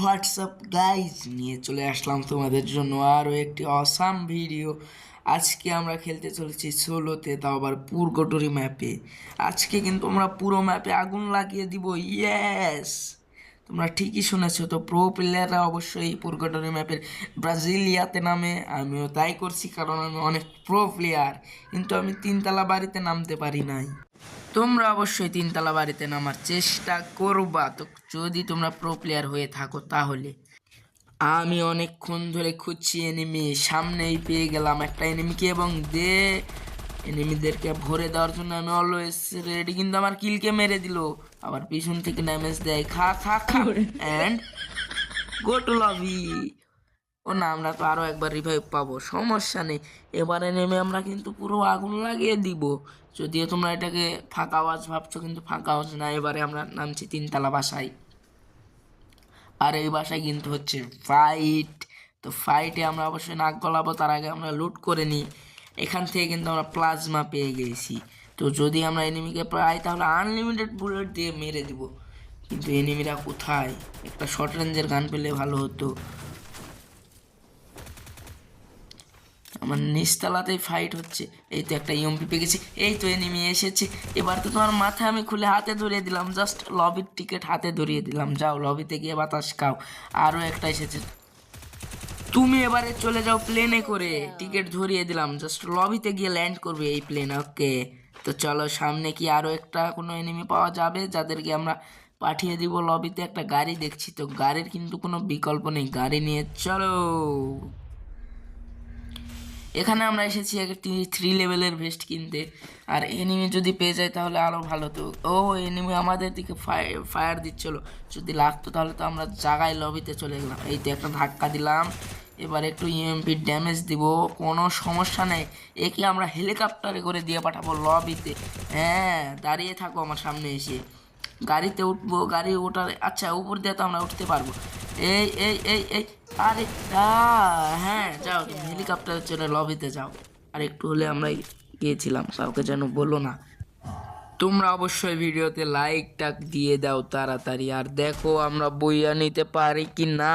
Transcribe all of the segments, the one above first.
WhatsApp guys নিয়ে চলে আসলাম তোমাদের জন্য আরও একটি অসাম ভিডিও আজকে আমরা খেলতে চলেছি ষোলোতে, তাও আবার পুরগটরি ম্যাপে আজকে কিন্তু আমরা পুরো ম্যাপে আগুন লাগিয়ে দিব ইয়েস তোমরা ঠিকই শুনেছো, তো প্রো প্লেয়াররা অবশ্যই পুরগটরি ম্যাপের ব্রাজিলিয়াতে নামে। আমিও তাই করছি, কারণ আমি অনেক প্রো প্লেয়ার কিন্তু আমি তিনতলা বাড়িতে নামতে পারি নাই। তোমরা অবশ্যই তিনতলা বাড়িতে নামার চেষ্টা করবা। তো যদি তোমরা প্রো প্লেয়ার হয়ে থাকো তাহলে। আমি অনেকক্ষণ ধরে খুঁজছি এনিমি সামনেই পেয়ে গেলাম একটা এনিমিকে এবং দে এনিমিদেরকে ভরে দেওয়ার জন্য আমি অলওয়েজ রেডি কিন্তু আমার কিলকে মেরে দিল। আবার পিছন থেকে ড্যামেজ দেয়। খা খা খা। অ্যান্ড গো টু লভি ও না, আমরা তো আরও একবার রিভাইভ পাবো, সমস্যা নেই। এবারে নেমে আমরা কিন্তু পুরো আগুন লাগিয়ে দিব। যদিও তোমরা এটাকে ফাঁকা আওয়াজ ভাবছ, কিন্তু ফাঁকা আওয়াজ না, এবারে আমরা নামছি তিনতলা বাসায়। আর এই বাসায় কিন্তু হচ্ছে ফাইট তো ফাইটে আমরা অবশ্যই নাক গলাবো, তার আগে আমরা লুট করে নিই। এখান থেকে কিন্তু আমরা প্লাজমা পেয়ে গেছি। তো যদি আমরা এনিমিকে পাই, তাহলে আনলিমিটেড বুলেট দিয়ে মেরে দিব। কিন্তু এনিমিরা কোথায়? একটা শর্ট রেঞ্জের গান পেলে ভালো হতো। আমার নিচতলাতেই ফাইট হচ্ছে। এই তো একটা ইএমপি পেয়ে গেছি। এই তো এনিমি এসেছে। এবার তো তোমার মাথা আমি খুলে হাতে ধরিয়ে দিলাম। জাস্ট লবির টিকিট হাতে ধরিয়ে দিলাম। যাও লবিতে গিয়ে বাতাস খাও। আরও একটা এসেছে। তুমি এবারে চলে যাও প্লেনে করে। টিকিট ধরিয়ে দিলাম। জাস্ট লবিতে গিয়ে ল্যান্ড করবে এই প্লেন ওকে তো চলো সামনে কি আরও একটা কোনো এনিমি পাওয়া যাবে? যাদেরকে আমরা পাঠিয়ে দিব লবিতে একটা গাড়ি দেখছি। তো গাড়ির কিন্তু কোনো বিকল্প নেই। গাড়ি নিয়ে চলো। এখানে আমরা এসেছি একটি থ্রি লেভেলের ভেস্ট কিনতে। আর এনিমি যদি পেয়ে যায় তাহলে আরও ভালো তো। ও এনিমি আমাদের দিকে ফায়ার ফায়ার দিচ্ছিল। যদি লাগতো তাহলে তো আমরা জায়গায় লবিতে চলে গেলাম। এই তো একটা ধাক্কা দিলাম। এবার একটু ইএমপি ড্যামেজ দিব। কোনো সমস্যা নেই। একে আমরা হেলিকপ্টারে করে দিয়ে পাঠাবো লবিতে হ্যাঁ দাঁড়িয়ে থাকো আমার সামনে এসে। গাড়িতে উঠবো, গাড়ি ওঠার আচ্ছা উপর দিয়ে তো আমরা উঠতে পারব। এই এই এই এই। আরে হ্যাঁ যাও, তুমি হেলিকপ্টারে চলে লবিতে যাও। আর একটু হলে আমরা গিয়েছিলাম, কাউকে যেন বলো না। তোমরা অবশ্যই ভিডিওতে লাইক টাক দিয়ে দাও তাড়াতাড়ি, আর দেখো আমরা বইয়া নিতে পারি কি না।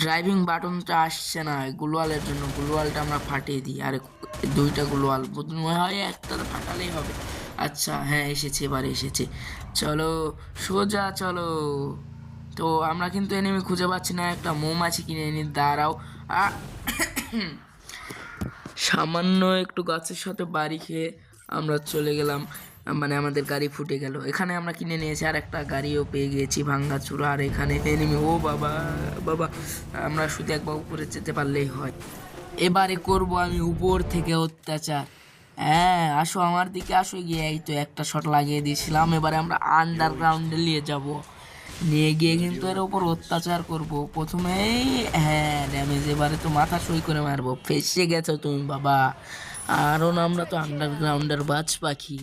ড্রাইভিং বাটনটা আসছে না গ্লোয়ালের জন্য গ্লোয়ালটা আমরা ফাটিয়ে দিই। আর, দুইটা গ্লোয়াল মনে হয় একটা ফাটালেই হবে। আচ্ছা হ্যাঁ এসেছে, এবার এসেছে। চলো, সোজা চলো। তো আমরা কিন্তু এনিমি খুঁজে পাচ্ছি না। একটা মৌমাছি কিনে এনে, দাঁড়াও। সামান্য একটু গাছের সাথে বাড়ি খেয়ে আমরা চলে গেলাম। মানে আমাদের গাড়ি ফুটে গেল। এখানে আমরা কিনে নিয়েছি আর একটা গাড়িও পেয়ে গিয়েছি ভাঙ্গা চূড়া আর এখানে এনিমি ও বাবা বাবা, আমরা শুধু একবার উপরে যেতে পারলেই হয়। এবারে করব আমি উপর থেকে অত্যাচার। হ্যাঁ আসো আমার দিকে, আসো গিয়ে। এই তো একটা শট লাগিয়ে দিয়েছিলাম। এবারে আমরা আন্ডারগ্রাউন্ডে নিয়ে যাব। নিয়ে গিয়ে কিন্তু এর ওপর অত্যাচার করব। প্রথমেই হ্যাঁ ড্যামেজ এবারে তো মাথা সই করে মারবো। ফেসে গেছো তুমি বাবা। আরও না আমরা তো আন্ডারগ্রাউন্ডের বাজ পাখি।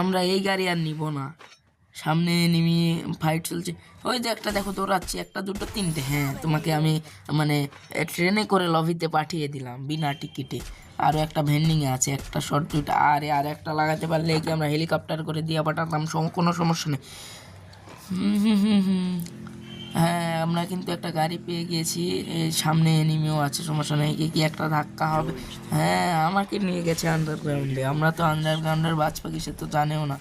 আমরা এই গাড়ি আর নিব না। সামনে নিমি ফাইট চলছে। ওই যে একটা দেখো দৌড়াচ্ছি। একটা দুটো তিনটে। হ্যাঁ তোমাকে আমি মানে ট্রেনে করে লবিতে পাঠিয়ে দিলাম বিনা টিকিটে আরও একটা ভেন্ডিংয়ে আছে একটা শর্ট দুইটা। আরে আর একটা লাগাতে পারলে কি আমরা হেলিকপ্টার করে দিয়ে পাঠাতাম কোনো সমস্যা নেই। হুম হুম হুম হুম হ্যাঁ আমরা কিন্তু একটা গাড়ি পেয়ে গিয়েছি সামনে এনিমিও আছে সমস্যা নেই কি কি একটা ধাক্কা হবে। হ্যাঁ আমাকে নিয়ে গেছে আন্ডারগ্রাউন্ডে আমরা তো আন্ডারগ্রাউন্ডের বাজ পাখি সে তো জানেও না।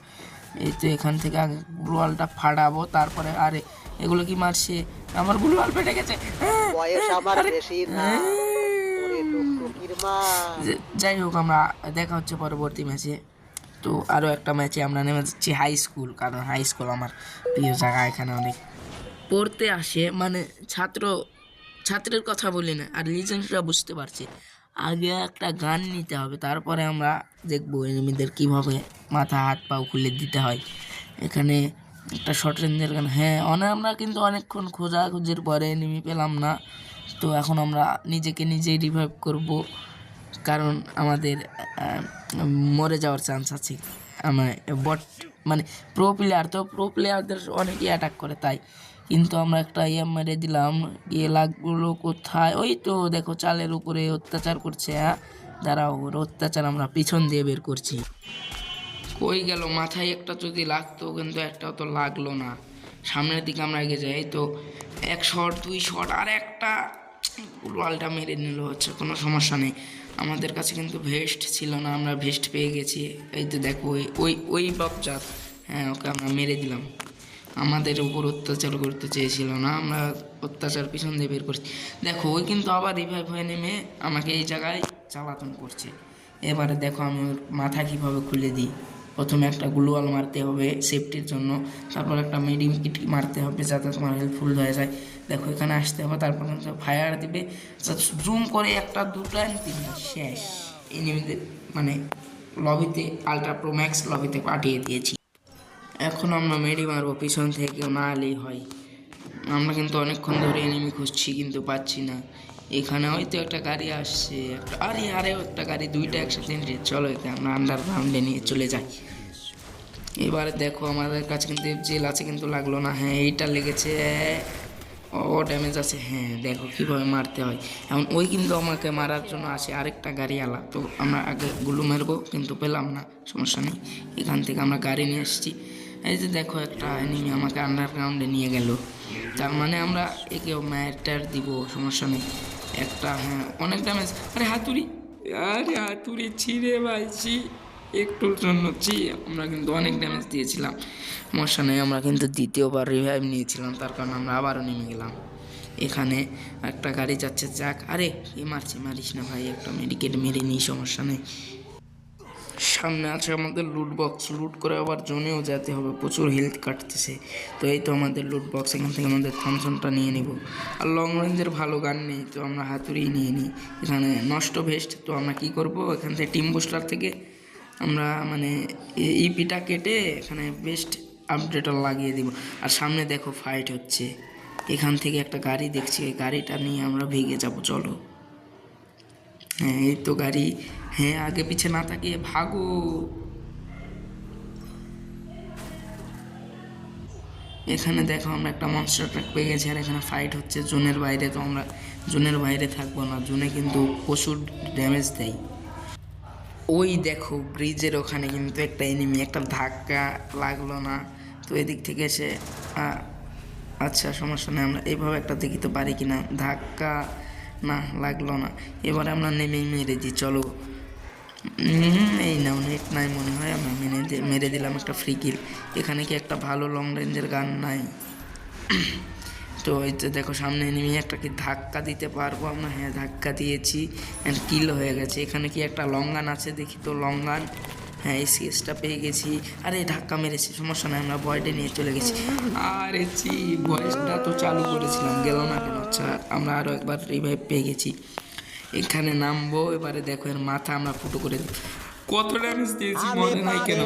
এই তো এখান থেকে আগে গ্লোয়ালটা ফাটাবো তারপরে আরে এগুলো কি মারছে? আমার গ্লোয়াল ফেটে গেছে। হ্যাঁ, হ্যাঁ। যাই হোক আমরা দেখা হচ্ছে পরবর্তী ম্যাচে তো আরও একটা ম্যাচে আমরা নেমে যাচ্ছি হাই স্কুল কারণ হাই স্কুল আমার প্রিয় জায়গা, এখানে অনেক পড়তে আসে। মানে ছাত্র, ছাত্রের কথা বলি না, আর লিজেন্ডরা বুঝতে পারছে। আগে একটা গান নিতে হবে, তারপরে আমরা দেখব এনিমিদের কীভাবে মাথা, হাত, পাও খুলে দিতে হয়। এখানে একটা শর্ট রেঞ্জের গান। হ্যাঁ অনেক আমরা কিন্তু অনেকক্ষণ খোঁজাখুঁজির পরে এনিমি পেলাম না। তো এখন আমরা নিজেকে নিজেই রিভাইভ করব। কারণ আমাদের মরে যাওয়ার চান্স আছে। আমার বট মানে প্রো প্লেয়ার তো প্রো প্লেয়ারদের অনেকেই অ্যাটাক করে তাই। কিন্তু আমরা একটা ইয়ে মেরে দিলাম ইয়ে লাগল কোথায়? ওই তো দেখো চালের উপরে অত্যাচার করছে হ্যাঁ? দাঁড়াও, ওর অত্যাচার আমরা পিছন দিয়ে বের করছি। কই গেল? মাথায় একটা যদি লাগতো, কিন্তু একটাও তো লাগল না। সামনের দিকে আমরা এগিয়ে যাই তো এক শট দুই শট আর একটা ওয়ালটা মেরে নিল, হচ্ছে কোনো সমস্যা নেই। আমাদের কাছে কিন্তু ভেস্ট ছিল না, আমরা ভেস্ট পেয়ে গেছি। এই তো দেখো, ওই ওই ওই বকজাত হ্যাঁ ওকে আমরা মেরে দিলাম। আমাদের উপর অত্যাচার করতে চেয়েছিল না, আমরা অত্যাচার পিছন দিয়ে বের করছি। দেখো, ওই কিন্তু আবার রিভাইভ হয়ে নেমে আমাকে এই জায়গায় চালাতন করছে। এবারে দেখো আমি ওর মাথা কীভাবে খুলে দিই। প্রথমে একটা গ্লোয়াল মারতে হবে সেফটির জন্য। তারপর একটা মেডিম কিট মারতে হবে যাতে তোমার হেল্পফুল হয়ে যায়। দেখো, এখানে আসতে হবে, তারপর ফায়ার দিবে। জুম করে একটা, দুটো তিনটা, শেষ। এনিমিদের মানে লবিতে আলট্রা প্রো ম্যাক্স লবিতে পাঠিয়ে দিয়েছি। এখন আমরা মেডি মারবো পিছন থেকে না এলেই হয়। আমরা কিন্তু অনেকক্ষণ ধরে এনিমি খুঁজছি, কিন্তু পাচ্ছি না। এখানে হয়তো একটা গাড়ি আসছে আরে আরেও একটা গাড়ি, দুইটা একসাথে নিয়ে চলো একে আমরা আন্ডারগ্রাউন্ডে নিয়ে চলে যাই। এবারে দেখো আমাদের কাছে কিন্তু জেল আছে কিন্তু লাগল না। হ্যাঁ এইটা লেগেছে। ও ড্যামেজ আছে। হ্যাঁ দেখো কীভাবে মারতে হয়। এখন ওই কিন্তু আমাকে মারার জন্য আসে আরেকটা গাড়ি আলা তো আমরা আগে গুলো মারবো, কিন্তু পেলাম না, সমস্যা নেই। এখান থেকে আমরা গাড়ি নিয়ে এসেছি। এই যে দেখো একটা এনিমি আমাকে আন্ডারগ্রাউন্ডে নিয়ে গেল। তার মানে আমরা একেও ম্যাটার দিব, সমস্যা নেই। একটা হ্যাঁ অনেক ড্যামেজ আরে হাতুড়ি আরে হাতুড়ি ছিঁড়ে ভাইছি একটুর জন্য, ছি। আমরা কিন্তু অনেক ড্যামেজ দিয়েছিলাম। মশা নেই আমরা কিন্তু দ্বিতীয়বার রিভাইভ নিয়েছিলাম, তার কারণে আমরা আবারও নেমে গেলাম। এখানে একটা গাড়ি যাচ্ছে, যাক। আরে, এ মারছি, মারিস না ভাই, একটা মেডিকেট মেরে নিই সমস্যা নেই। সামনে আছে আমাদের লুট বক্স লুট করে আবার জোনেও যেতে হবে। প্রচুর হেলথ কাটতেছে। তো এই তো আমাদের লুট বক্স এখান থেকে আমাদের থমসনটা নিয়ে নিব। আর লং রেঞ্জের ভালো গান নেই, তো আমরা হাতুড়ি নিয়ে নিই। এখানে নষ্ট ভেস্ট তো আমরা কি করব? এখান থেকে টিম বুস্টার থেকে আমরা মানে ইপিটা কেটে এখানে বেস্ট আপডেটর লাগিয়ে দিব। আর সামনে দেখো ফাইট হচ্ছে। এখান থেকে একটা গাড়ি দেখছি গাড়িটা নিয়ে আমরা ভেগে যাব, চলো। হ্যাঁ এই তো গাড়ি হ্যাঁ আগে পিছে না তাকিয়ে ভাগো এখানে দেখো আমরা একটা মনস্টার ট্রাক পেয়ে গেছি আর এখানে ফাইট হচ্ছে জোনের বাইরে, তো আমরা জোনের বাইরে থাকব না, জোনে কিন্তু প্রচুর ড্যামেজ দেয়। ওই দেখো ব্রিজের ওখানে কিন্তু একটা এনিমি একটা ধাক্কা লাগল না। তো এদিক থেকে এসে আচ্ছা সমস্যা নেই, আমরা এইভাবে একটা দেখিতে পারি কি না ধাক্কা না, লাগল না। এবারে আমরা নেমেই মেরে দিই, চলো। এই নাও, নেট নাই মনে হয় আমরা মেনে মেরে দিলাম একটা ফ্রি কিল এখানে কি একটা ভালো লং রেঞ্জের গান নাই? তো এই তো দেখো, সামনে এনিমি একটা কি ধাক্কা দিতে পারব আমরা? হ্যাঁ ধাক্কা দিয়েছি অ্যান্ড কিল হয়ে গেছে। এখানে কি একটা লং গান আছে? দেখি তো লং গান হ্যাঁ এই সিএসটা পেয়ে গেছি। আরে, ধাক্কা মেরেছি, সমস্যা নাই, আমরা বয়ডে নিয়ে চলে গেছি। আরে চি ভয়েসটা তো চালু করেছিলাম, গেল না কেন? আচ্ছা আমরা আরও একবার রিভাইভ পেয়ে গেছি। এখানে নামবো এবারে দেখো এর মাথা আমরা ফুটো করে। কত ড্যামেজ দিয়েছি মনে নাই কেন?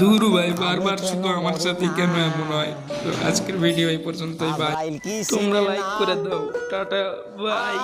দূর ভাই বারবার শুধু আমার সাথে কেন এমন হয়? তো আজকের ভিডিও এই পর্যন্তই বাই তোমরা লাইক করে দাও। Tata bye